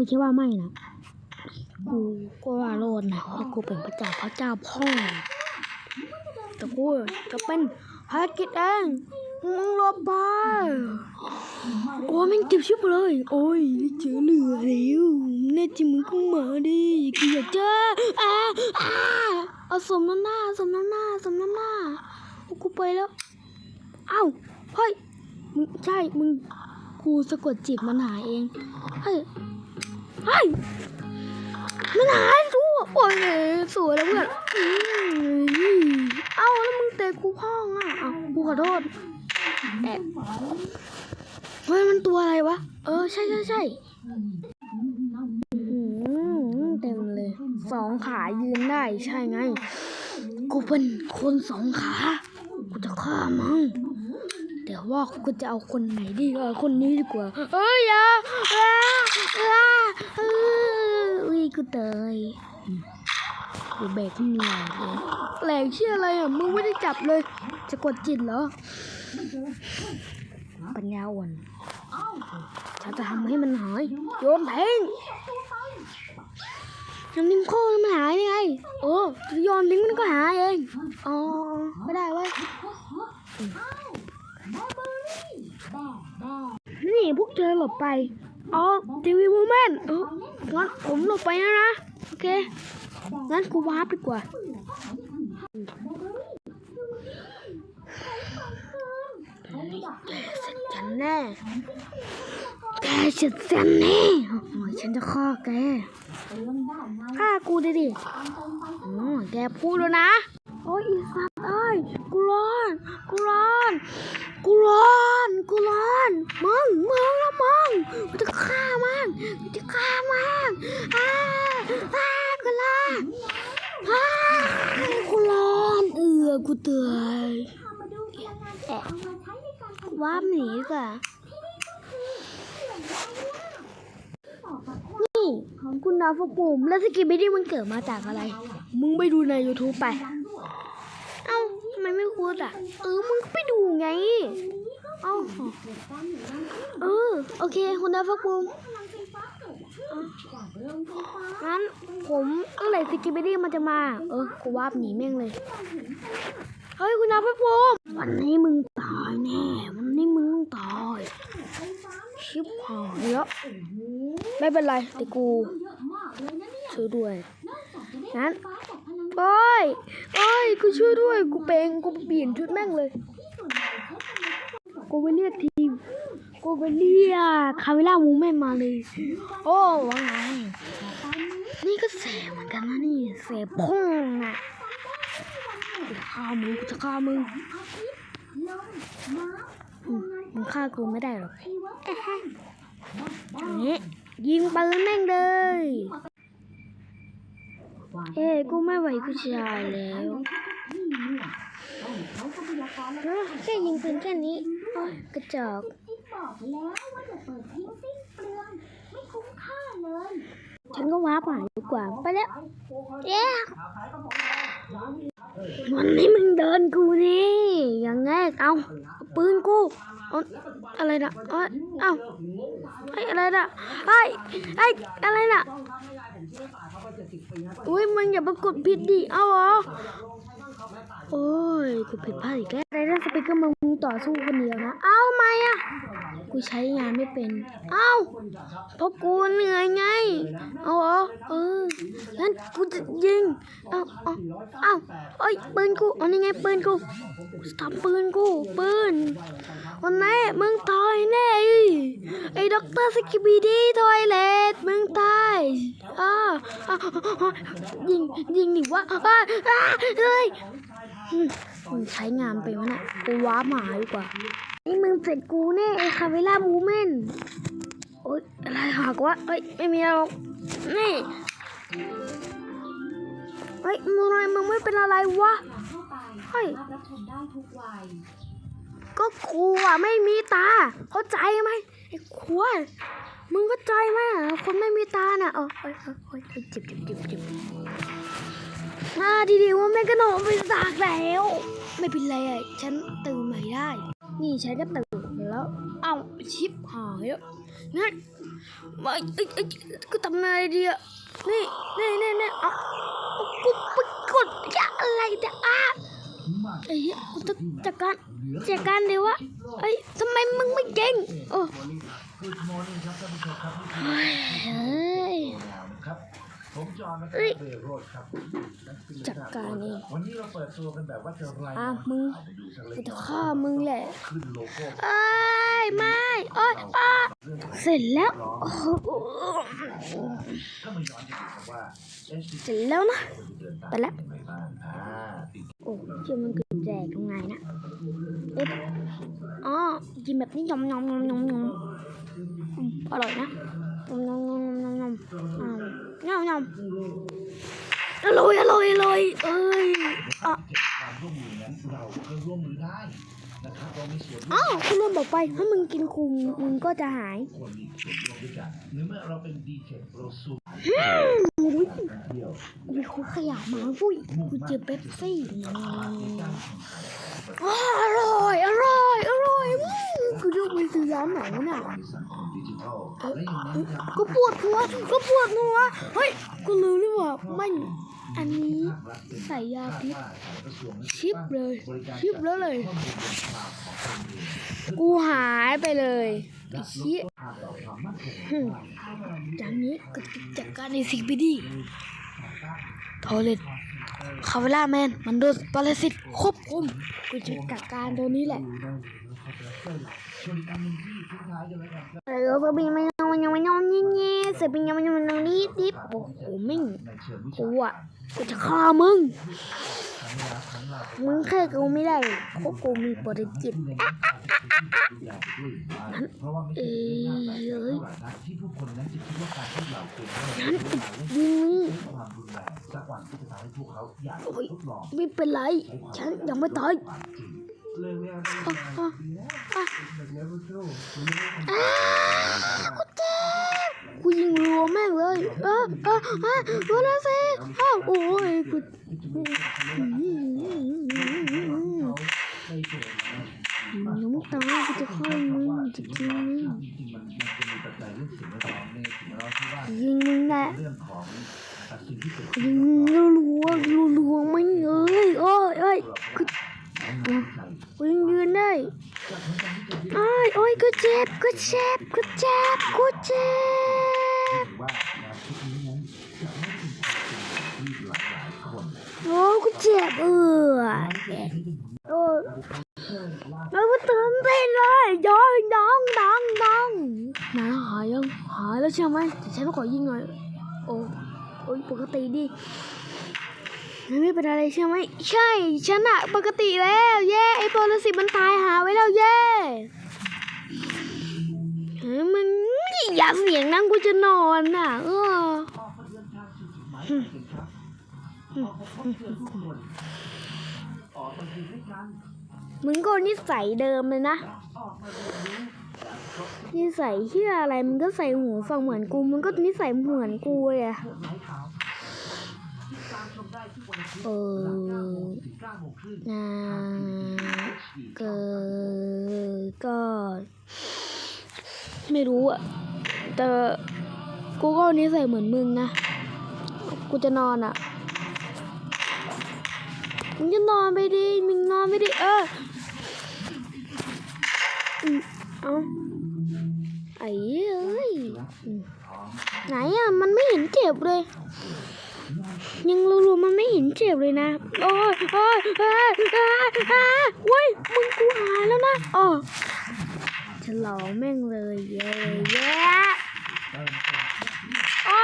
กูคิดว่าไม่นะกูก็ว่าโลดนะว่าะกูเป็นพระเจ้าพระเจ้าพ่อแต่กูจะเป็นภารกิจเองมึงรบไปโอ้แม่งเจ็บชิบเลย โอ้ยได้เจอเหลือแล้วแน่จริงมึงก็มาดิกูอยากเจออ่าอ่าเอาสมน้ำหน้าสมน้ำหน้าสมน้ำหน้าเอากูไปแล้วเอ้าเฮ้ยมึงใช่มึงกูสะกดจิตมันหายเองเฮ้ย เฮ้ยมันหายทั่วโอ้ยสวยแล้วเพื่อนเอ้าแล้วมึงเตะกูพ้องอะเอ้ากูขอโทษแต่เฮ้ยมันตัวอะไรวะ เออใช่ใช่ใช่เต็มเลยสองขายืนได้ใช่ไง กูเป็นคนสองขา กูจะฆ่ามึง แต่ว่ากูจะเอาคนไหนดีเอาคนนี้ดีกว่า เอ้ยอย่าอ่าอ่าเอออุ้ยกูเตยกูเบรกเหนื่อยเลยแหลกเชื่ออะไรอะมึงไม่ได้จับเลย จะกดจิตเหรอ ปัญญาอ่อนฉันจะทำให้มันหาย โยนทิ้งน้ำนิ่มโค้งมันหายยังไงเออจะโยนทิ้งมันก็หายเอง อ๋อไม่ได้เว้ย พวกเธอหลบไปอ๋อทีวีมูเมนต์เอองั้นผมหลบไปนะนะ โอเค งั้นกูวาร์ปดีกว่า แกเสร็จฉันแน่ แกเสร็จฉันแน่โอ้ยฉันจะฆ่าแกฆ่ากูดิดิอ๋แกพูดแล้วนะ โอ้ยอีสัตว์เอ้ยกูร้อนกูร้อนกูร้อนกูร้อนมึงมึงละมึงกูจะฆ่ามันกูจะฆ่ามันอ้าอ้ากูร้อนอ้ากูร้อนเออกูเตือนแอะว่าหนีกว่านี่ ของคุณดาวฟปุ่มแล้วสกิปไม่ได้มันเกิดมาจากอะไร มึงไปดูใน YouTube ไป เอ้าทำไมไม่พูดอะ เออ มึงไปดูไง เอ้าเออ โอเค คุณดาวฟักบูมงั้นผมเมื่อไหร่สกิปปี้มันจะมา เออ กูวาบหนีแม่งเลย เฮ้ย คุณดาวฟักบูมวันนี้มึงตายแน่ วันนี้มึงต้องตาย ชิบหายแล้ว เป็นไรแต่กูช่วยด้วยงั้นโอ้ยโอ้ยกูช่วยด้วย กูเป็นกูเปลี่ยนชุดแม่งเลย กูไปเรียกทีม กูไปเรียกคาเวล่ามูแม่งมาเลย โอ้ว่าไง นี่ก็แสบเหมือนกันนะนี่แสบพุ่งอะกูจะฆ่ามึงกูจะฆ่ามึงอืมมึงฆ่ากูไม่ได้หรอกเอ๊ะฮะอย่างนี้ ยิงปืนแม่งเลย เอ้ยกูไม่ไหวกูชายแล้วเอ้อแค่ยิงปืนแค่นี้โอ้ยกระจอกบอกแล้วว่าจะเปิดทิ้งสิ้นเปลืองไม่คุ้มค่าเลย ฉันก็ว้าผ่านดีกว่าไปแล้วเอ๊ะ วันนี้มึงเดินกูนี่อย่างแรกเอาเอาปืนกูเอาอะไรนะเอาเอาไอ้อะไรนะไอ้ไอ้อะไรนะอุ้ยมึงอย่ามากดผิดดิเอาเหรอโอ้ยกูผิดพลาดอีกแล้ว ไรนะสปีกเกอร์มึงต่อสู้คนเดียวนะ เอ้าทำไมอะกูใช้งานไม่เป็น เอ้าเพราะกูเหนื่อยไง เอาเหรอเอองั้นกูจะยิง เอาเอาเอาเอ้ยปืนกูเอานี่ไงปืนกูทำปืนกูปืนวันนี้มึงตายแน่ไอ้ไอ้ด็อกเตอร์สกิบีดีทอยเลตมึงตายอ่าอ่าอ่ายิงยิงดิวะอ่าเฮ้ย มมึงใช้งานไปวะเนี่ยกูว้าร์ปมาหาดีกว่านี่มึงเสร็จกูแน่ไอ้คาเวล่ามูเมนโอ๊ยอะไรหากวะเอ้ยไม่มีอะไรหรอกนี่เฮ้ยมึงอะไรมึงไม่เป็นอะไรวะเข้าไปเฮ้ยรับรับชมได้ทุกวัยก็กูอะไม่มีตา เข้าใจไหมไอ้ควายมึงเข้าใจไหมอะคนไม่มีตาน่ะเออเอ้ยเอ้ยเอ้ยเอ้ยเจ็บเจ็บเจ็บเจ็บอ่าดีๆว่าแม่งก็นอนไปสากแล้ว ไม่เป็นไรอะฉันตื่นใหม่ได้ นี่ฉันก็ตื่นแล้ว เอาชิปหายแล้วงั้นไม่เอ้ยเอ้กูทำอะไรดีอะนี่นี่นี่นี่เอากูไปกดยาอะไรเนี่อะไอ้เหี้ยกูต้องจัดการจัดการเดี๋ยวะเอ้ยทำไมมึงไม่เก่งโอ้ ผมจอนนะรเบโรดครับจัดการเองวันนี้เราเปิดตัวกันแบบว่าจะไรอะมึงกูจะฆ่ามึงแหละเอ้ยไม่โอ้ยเสร็จแล้วเสร็จแล้วนะไปแล้วโอ้เชื่มันเกิดแจกตรงไหนะเอ๊ะอ๋อกินแบบนี้ยอมยอมยอมยอมอร่อยนะ นมนมนมนมนมนมอร่อยอร่อยอร่อยเอ้ยอะความร่วมมือนั้ามมือไนครับเรามีส่วนร่วมอ้าวคุณลุงบอกไปถ้ามึงกินคุมมึงก็จะหายฮึรมีส่วนร่วมด้วยกันหรือเมื่อเราเป็นดีเทคเราสูงดูดิมีคนขยับมาฟุ้ยกูเจอเป๊ปซี่โอ้ ดิจิทัลและอย่างนั้นครับก็ปวดหัวก็ปวดหัวเฮ้ยกูลืมเลยว่าไม่อันนี้ ใส่ยาพิษชิปเลยชิปแล้วเลยกูหายไปเลยไอ้เชี่ยหึ่มจากนี้ก็จะจัดการในสิ่งไม่ดีโทรเลยคาเวล่าแมน มันโดนปรสิตควบคุมกูจะจัดการตัวนี้แหละ เออเสบินมันยังมันยังมันยังเงี้ยเสบียังมันยังมันยังรีบรีบโอ้โหมึงกูอะกูจะฆ่ามึง มึงแค่กูไม่ได้เพราะกูมีปริจิตเอ้ยนั่นยิงนี่ไม่เป็นไร ฉันยังไม่ตาย เรื่องเนี้ยต้องมาแบบนี้ก็สู้กูเจ็บกูยิงรัวแม่งเลยเออเออเอ้อกูนะสิอ้าวโอ้ยกูยังไม่ตายกูจะฆ่ามึงจะกินมึงยิงมึงแหละยิงรัวรัวมึงเอ้ยโอ้ยเอ้ยกู กูยังยืนได้โอ้ยโอ้ยกูเจ็บกูเจ็บกูเจ็บกูเจ็บว่าแนวคิดนี้นั้นจะไม่เนี่ยโอ้กูเจ็บเออโอ้ยแล้วก็ตื่นเต้นเลยย้อยดังดังดังนายหายยังหายแล้วใช่ไหมแต่ฉันขอยิงหน่อยโอ้โอ้ยปกติดี ไม่เป็นอะไรใช่ไหมใช่ฉันะปกติแล้ว เย้ไอ้ปรสิตมันตายหาไว้แล้วเย้เฮ้ยมันอย่าเสียงนั่งกูจะนอนน่ะ เออมึงก็นิสัยเดิมเลยนะนิสัยเชื่ออะไรมึงก็ใส่หูฟังเหมือนกูมึงก็นิสัยเหมือนกูเลยอะ เออนะเกิก็ ไม่รู้อะแต่กูก็นิสัยเหมือนมึงนะ กูจะนอนอะมึงจะนอนไปดิ มึงนอนไปดิ เออ เอาไอ้เอ้ย ไหนอะมันไม่เห็นเจ็บเลย ยังรัวๆมันไม่เห็นเจ็บเลยนะ โอ้ยโอ้ยโอ้ยโอ้าโอ้ยมึงกูหายแล้วนะอ๋อฉลองแม่งเลยเย้เย้โอ้